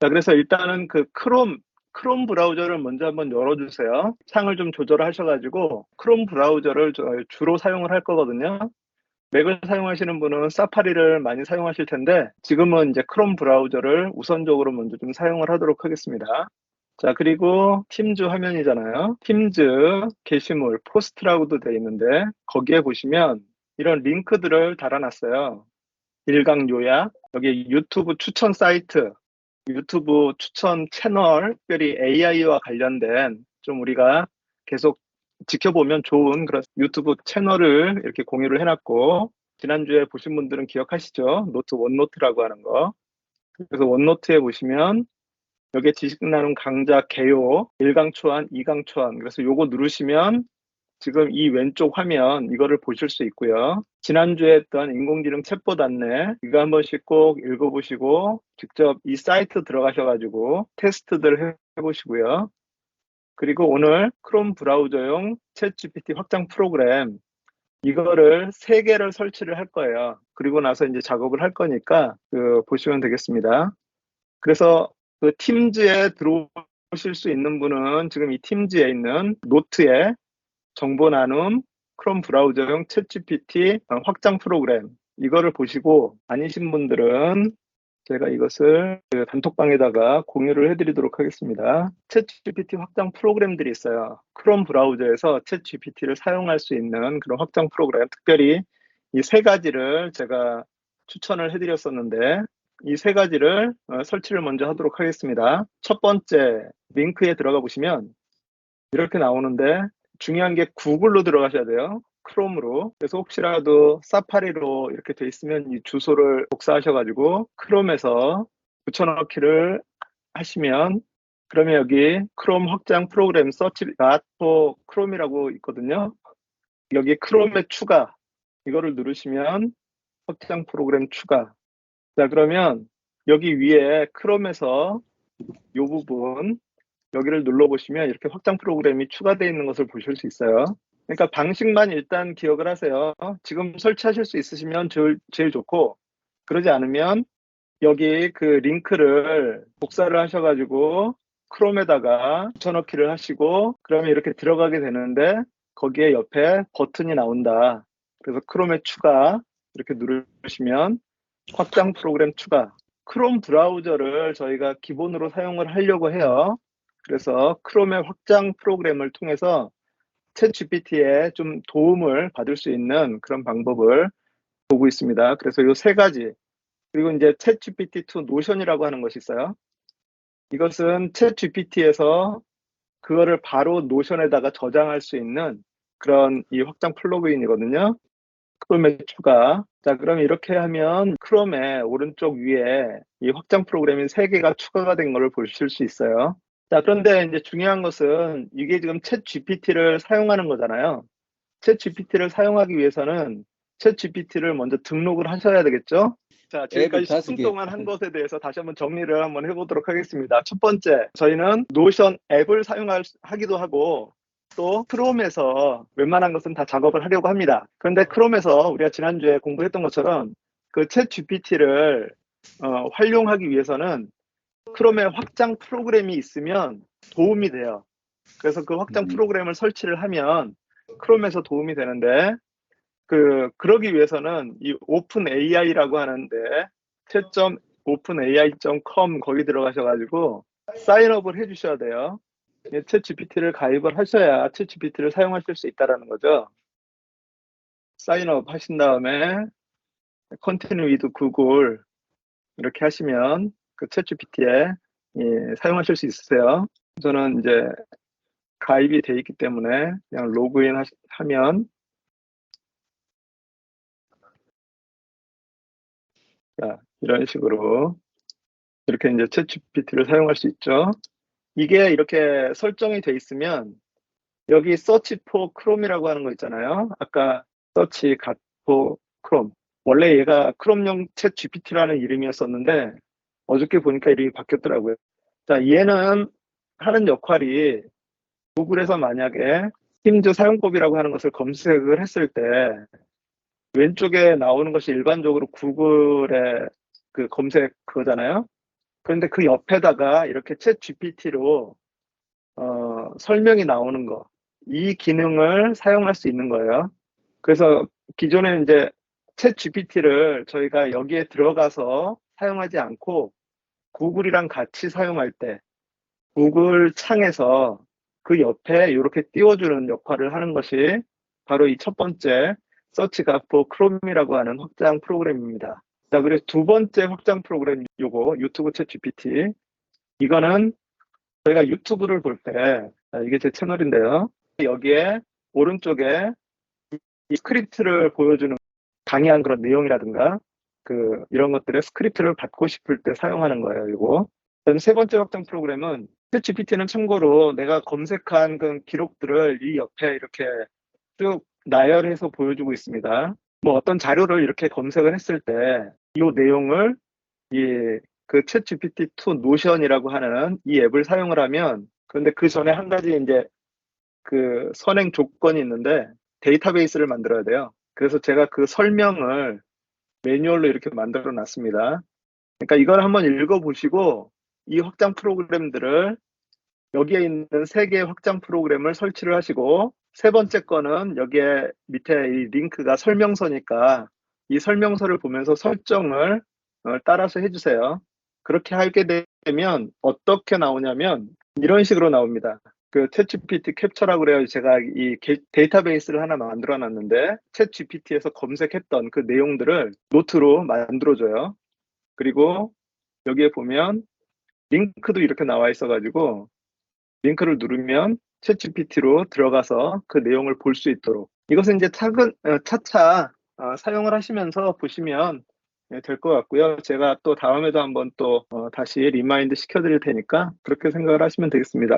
자, 그래서 일단은 그 크롬, 크롬 브라우저를 먼저 한번 열어주세요. 창을 좀 조절하셔가지고 크롬 브라우저를 주로 사용을 할 거거든요. 맥을 사용하시는 분은 사파리를 많이 사용하실 텐데 지금은 이제 크롬 브라우저를 우선적으로 먼저 좀 사용을 하도록 하겠습니다. 자, 그리고 팀즈 화면이잖아요. 팀즈 게시물 포스트라고도 되어 있는데 거기에 보시면 이런 링크들을 달아놨어요. 일강 요약, 여기 유튜브 추천 사이트, 유튜브 추천 채널, 특별히 AI와 관련된 좀 우리가 계속 지켜보면 좋은 그런 유튜브 채널을 이렇게 공유를 해놨고 지난주에 보신 분들은 기억하시죠? 노트 원노트라고 하는 거. 그래서 원노트에 보시면 여기에 지식 나눔 강좌 개요 1강 초안, 2강 초안. 그래서 요거 누르시면 지금 이 왼쪽 화면 이거를 보실 수 있고요. 지난주에 했던 인공지능 챗봇 안내 이거 한 번씩 꼭 읽어보시고 직접 이 사이트 들어가셔가지고 테스트들 해보시고요. 그리고 오늘 크롬 브라우저용 챗 GPT 확장 프로그램 이거를 세 개를 설치를 할 거예요. 그리고 나서 이제 작업을 할 거니까 그 보시면 되겠습니다. 그래서 그 팀즈에 들어오실 수 있는 분은 지금 이 팀즈에 있는 노트에 정보 나눔 크롬 브라우저용 챗 GPT 확장 프로그램 이거를 보시고 아니신 분들은 제가 이것을 그 단톡방에다가 공유를 해드리도록 하겠습니다. 챗GPT 확장 프로그램들이 있어요. 크롬 브라우저에서 챗GPT를 사용할 수 있는 그런 확장 프로그램, 특별히 이 세 가지를 제가 추천을 해드렸었는데 이 세 가지를 어, 설치를 먼저 하도록 하겠습니다. 첫 번째 링크에 들어가 보시면 이렇게 나오는데 중요한 게 구글로 들어가셔야 돼요. 크롬으로 그래서 혹시라도 사파리로 이렇게 돼 있으면 이 주소를 복사하셔가지고 크롬에서 붙여넣기를 하시면 그러면 여기 크롬 확장 프로그램 서치 나토 크롬이라고 있거든요. 여기 크롬의 추가 이거를 누르시면 확장 프로그램 추가 자 그러면 여기 위에 크롬에서 이 부분 여기를 눌러보시면 이렇게 확장 프로그램이 추가되어 있는 것을 보실 수 있어요. 그러니까 방식만 일단 기억을 하세요. 지금 설치하실 수 있으시면 제일, 제일 좋고 그러지 않으면 여기 그 링크를 복사를 하셔가지고 크롬에다가 붙여넣기를 하시고 그러면 이렇게 들어가게 되는데 거기에 옆에 버튼이 나온다. 그래서 크롬에 추가 이렇게 누르시면 확장 프로그램 추가 크롬 브라우저를 저희가 기본으로 사용을 하려고 해요. 그래서 크롬의 확장 프로그램을 통해서 챗 GPT에 좀 도움을 받을 수 있는 그런 방법을 보고 있습니다. 그래서 이 세 가지 그리고 이제 챗 GPT2 노션이라고 하는 것이 있어요. 이것은 챗 GPT에서 그거를 바로 노션에다가 저장할 수 있는 그런 이 확장 플러그인이거든요. 크롬에 추가. 자, 그럼 이렇게 하면 크롬의 오른쪽 위에 이 확장 프로그램이 3개가 추가가 된 것을 보실 수 있어요. 자, 그런데 이제 중요한 것은 이게 지금 챗 GPT를 사용하는 거잖아요. 챗 GPT를 사용하기 위해서는 챗 GPT를 먼저 등록을 하셔야 되겠죠? 자, 지금까지 10분 동안 한 것에 대해서 다시 한번 정리를 한번 해보도록 하겠습니다. 첫 번째, 저희는 노션 앱을 사용하기도 하고 또 크롬에서 웬만한 것은 다 작업을 하려고 합니다. 그런데 크롬에서 우리가 지난주에 공부했던 것처럼 그 챗 GPT를 어, 활용하기 위해서는 크롬에 확장 프로그램이 있으면 도움이 돼요. 그래서 그 확장 음. 프로그램을 설치를 하면 크롬에서 도움이 되는데 그 그러기 위해서는 이 오픈 AI라고 하는데 채.openai.com 거기 들어가셔가지고 사인업을 해주셔야 돼요. 챗 GPT를 가입을 하셔야 챗 GPT를 사용하실 수 있다라는 거죠. 사인업 하신 다음에 컨티뉴 위드 구글 이렇게 하시면 그 챗 GPT에 예, 사용하실 수 있으세요. 저는 이제 가입이 돼 있기 때문에 그냥 로그인 하면 자, 이런 식으로 이렇게 이제 챗 GPT를 사용할 수 있죠. 이게 이렇게 설정이 돼 있으면 여기 서치 포 크롬이라고 하는 거 있잖아요. 아까 서치 갓포 크롬. 원래 얘가 크롬용 챗 GPT라는 이름이었었는데 어저께 보니까 이름이 바뀌었더라고요. 자, 얘는 하는 역할이 구글에서 만약에 팀즈 사용법이라고 하는 것을 검색을 했을 때 왼쪽에 나오는 것이 일반적으로 구글의 그 검색 그거잖아요. 그런데 그 옆에다가 이렇게 챗 GPT로 어, 설명이 나오는 거. 이 기능을 사용할 수 있는 거예요. 그래서 기존에 이제 챗 GPT를 저희가 여기에 들어가서 사용하지 않고 구글이랑 같이 사용할 때 구글 창에서 그 옆에 이렇게 띄워주는 역할을 하는 것이 바로 이 첫 번째 서치가 for 크롬이라고 하는 확장 프로그램입니다. 자, 그래서 두 번째 확장 프로그램 요거 유튜브 챗 GPT 이거는 저희가 유튜브를 볼 때 이게 제 채널인데요. 여기에 오른쪽에 이 스크립트를 보여주는 강의한 그런 내용이라든가 그 이런 것들의 스크립트를 받고 싶을 때 사용하는 거예요. 이거. 세 번째 확장 프로그램은 챗GPT는 참고로 내가 검색한 그 기록들을 이 옆에 이렇게 쭉 나열해서 보여주고 있습니다. 뭐 어떤 자료를 이렇게 검색을 했을 때 이 내용을 이그 챗GPT2 노션이라고 하는 이 앱을 사용을 하면 그런데 그 전에 한 가지 이제 그 선행 조건이 있는데 데이터베이스를 만들어야 돼요. 그래서 제가 그 설명을 매뉴얼로 이렇게 만들어 놨습니다. 그러니까 이걸 한번 읽어 보시고 이 확장 프로그램들을 여기에 있는 세 개의 확장 프로그램을 설치를 하시고 세 번째 거는 여기에 밑에 이 링크가 설명서니까 이 설명서를 보면서 설정을 어, 따라서 해주세요. 그렇게 하게 되면 어떻게 나오냐면 이런 식으로 나옵니다. 그 챗GPT 캡처라고 그래요. 제가 이 게- 데이터베이스를 하나 만들어 놨는데 챗GPT에서 검색했던 그 내용들을 노트로 만들어 줘요. 그리고 여기에 보면 링크도 이렇게 나와 있어 가지고 링크를 누르면 챗GPT로 들어가서 그 내용을 볼 수 있도록 이것은 이제 차근 어, 차차 어, 사용을 하시면서 보시면 될 것 같고요. 제가 또 다음에도 한번 또 어, 다시 리마인드 시켜드릴 테니까 그렇게 생각을 하시면 되겠습니다.